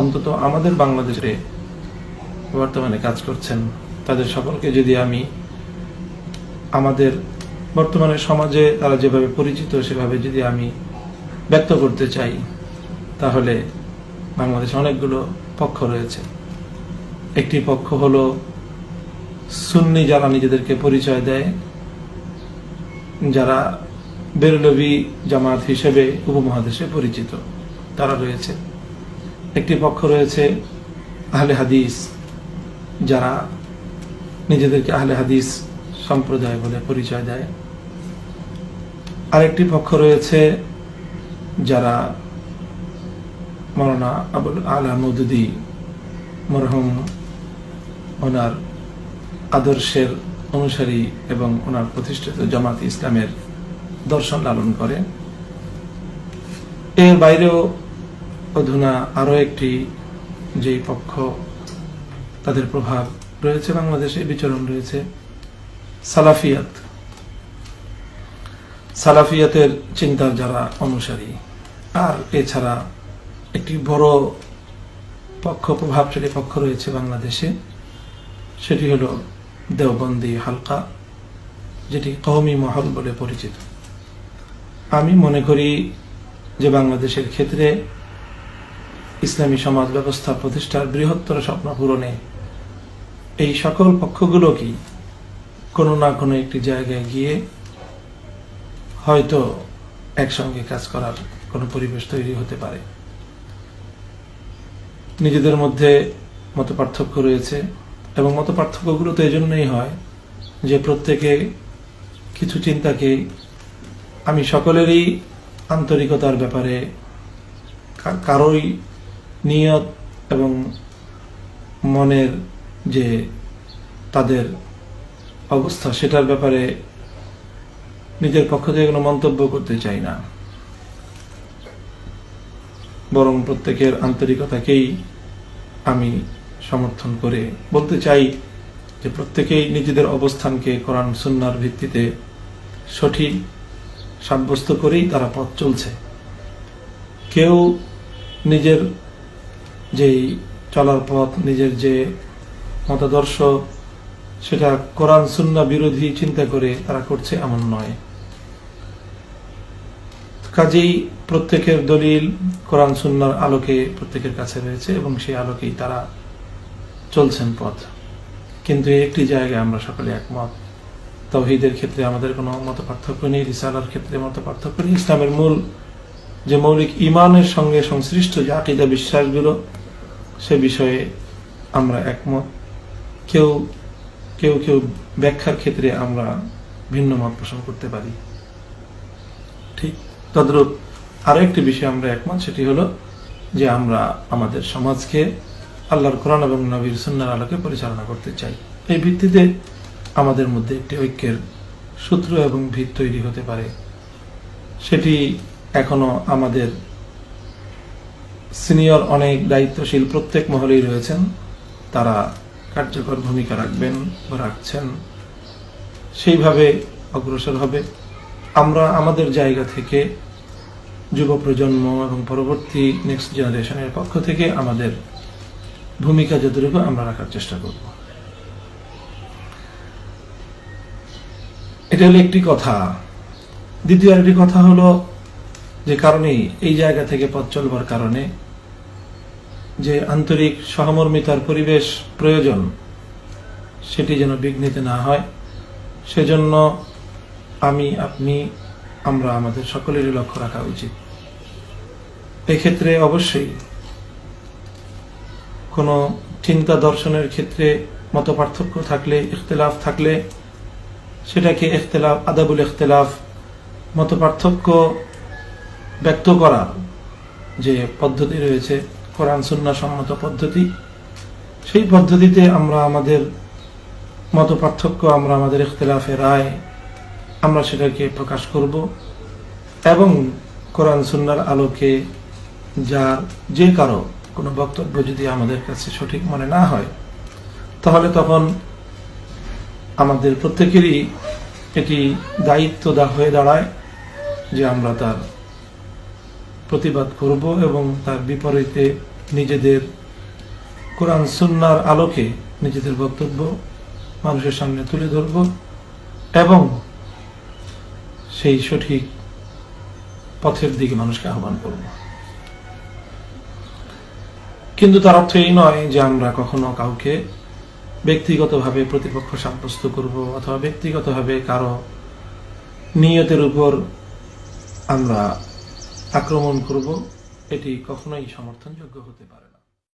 অন্তত আমাদের বাংলাদেশে বর্তমানে কাজ করছেন, তাদের সকলকে যদি আমি আমাদের বর্তমানে সমাজে তারা যেভাবে পরিচিত, সেভাবে যদি আমি ব্যক্ত করতে চাই, তাহলে বাংলাদেশে অনেকগুলো পক্ষ রয়েছে। একটি পক্ষ হলো সুন্নি যারা নিজেদেরকে পরিচয় দেয়, যারা বেরলভি জামাত হিসেবে উপমহাদেশে পরিচিত, তারা রয়েছে। একটি পক্ষ রয়েছে আহলে হাদিস, যারা নিজেদেরকে আহলে হাদিস সম্প্রদায় বলে পরিচয় দেয়। আরেকটি পক্ষ রয়েছে যারা মৌলানা আবুল আলা মদুদি, মরহুম ওনার আদর্শের অনুসারী এবং ওনার প্রতিষ্ঠিত জামাত ইসলামের দর্শন লালন করে। এর বাইরেও অধুনা আরও একটি যেই পক্ষ, তাদের প্রভাব রয়েছে বাংলাদেশে, বিচরণ রয়েছে সালাফিয়াত। সালাফিয়াতের চিন্তার যারা অনুসারী, আর এছাড়া একটি বড় পক্ষ প্রভাবশালী পক্ষ রয়েছে বাংলাদেশে, সেটি হলো দেওবন্দি হালকা, যেটি কহমি মহল বলে পরিচিত। আমি মনে করি যে বাংলাদেশের ক্ষেত্রে ইসলামী সমাজ ব্যবস্থা প্রতিষ্ঠার বৃহত্তর স্বপ্ন পূরণে এই সকল পক্ষগুলোকেই কোনো না কোনো একটি জায়গায় গিয়ে হয়তো একসঙ্গে কাজ করার কোনো পরিবেশ তৈরি হতে পারে। নিজেদের মধ্যে মত পার্থক্য রয়েছে এবং মত পার্থক্যগুলো তো এই জন্যই হয় যে প্রত্যেকে কিছু চিন্তাকে আমি সকলেরই আন্তরিকতার ব্যাপারে কারোই নিয়ত এবং মনের যে তাদের অবস্থা সেটার ব্যাপারে নিজের পক্ষ থেকে কোনো মন্তব্য করতে চাই না। বরং প্রত্যেকের আন্তরিকতাকেই আমি সমর্থন করে বলতে চাই যে প্রত্যেকেই নিজেদের অবস্থানকে কোরআন সুন্নার ভিত্তিতে সঠিক সাব্যস্ত করেই তারা পথ চলছে। কেউ নিজের যেই চলার পথ, নিজের যে মতাদর্শ, সেটা কোরআন সুন্না বিরোধী চিন্তা করে তারা করছে এমন নয়। কাজেই প্রত্যেকের দলিল কোরআন সুন্নার আলোকে প্রত্যেকের কাছে রয়েছে এবং সেই আলোকেই তারা চলছেন পথ। কিন্তু একটি জায়গায় আমরা সকলে একমত। তৌহিদের ক্ষেত্রে আমাদের কোনো মত পার্থক্য নেই, রিসালার ক্ষেত্রে মত পার্থক্য নেই। ইসলামের মূল যে মৌলিক ইমানের সঙ্গে সংশ্লিষ্ট যে আকিদা বিশ্বাসগুলো সে বিষয়ে আমরা একমত। কেউ কেউ কেউ ব্যাখ্যার ক্ষেত্রে আমরা ভিন্ন মত পোষণ করতে পারি। ঠিক তদ্রূপ আরও একটি বিষয় আমরা একমত, সেটি হলো যে আমরা আমাদের সমাজকে আল্লাহর কোরআন এবং নবীর সুন্নার আলোকে পরিচালনা করতে চাই। এই ভিত্তিতে আমাদের মধ্যে একটি ঐক্যের সূত্র এবং ভিত তৈরি হতে পারে। সেটি এখনও আমাদের সিনিয়র অনেক দায়িত্বশীল প্রত্যেক মহলেই রয়েছেন। তারা কার্যকর ভূমিকা রাখবেন বা রাখছেন। সেইভাবে অগ্রসর হবে। আমরা আমাদের জায়গা থেকে যুব প্রজন্ম এবং পরবর্তী নেক্সট জেনারেশনের পক্ষ থেকে আমাদের ভূমিকা যতটুকু আমরা রাখার চেষ্টা করব। এটা হলো একটি কথা। দ্বিতীয় আরেকটি কথা হলো যে কারণেই এই জায়গা থেকে পথ চলবার কারণে যে আন্তরিক সহমর্মিতার পরিবেশ প্রয়োজন, সেটি যেন বিঘ্নিত না হয়। সেজন্য আমি, আপনি, আমরা আমাদের সকলেরই লক্ষ্য রাখা উচিত। এক্ষেত্রে অবশ্যই কোনো চিন্তা দর্শনের ক্ষেত্রে মত পার্থক্য থাকলে, ইখতলাফ থাকলে, সেটাকে ইখতলাফ, আদাবুল ইখতলাফ, মত পার্থক্য ব্যক্ত করার যে পদ্ধতি রয়েছে, কোরআন সুন্না সম্মত পদ্ধতি, সেই পদ্ধতিতে আমরা আমাদের মত পার্থক্য, আমরা আমাদের ইখতলাফের রায়, আমরা সেটাকে প্রকাশ করব এবং কোরআন সুন্নার আলোকে যার যে কারও কোনো বক্তব্য যদি আমাদের কাছে সঠিক মনে না হয়, তাহলে তখন আমাদের প্রত্যেকেরই এটি দায়িত্ব হয়ে দাঁড়ায় যে আমরা তার প্রতিবাদ করব এবং তার বিপরীতে নিজেদের কোরআন সুন্নার আলোকে নিজেদের বক্তব্য মানুষের সামনে তুলে ধরব এবং সেই সঠিক পথের দিকে মানুষকে আহ্বান করব। কিন্তু তার অর্থ এই নয় যে আমরা কখনো কাউকে ব্যক্তিগতভাবে প্রতিপক্ষ সাব্যস্ত করব অথবা ব্যক্তিগতভাবে কারও নিয়তের উপর আমরা আক্রমণ করব এটি কখনোই সমর্থনযোগ্য হতে পারে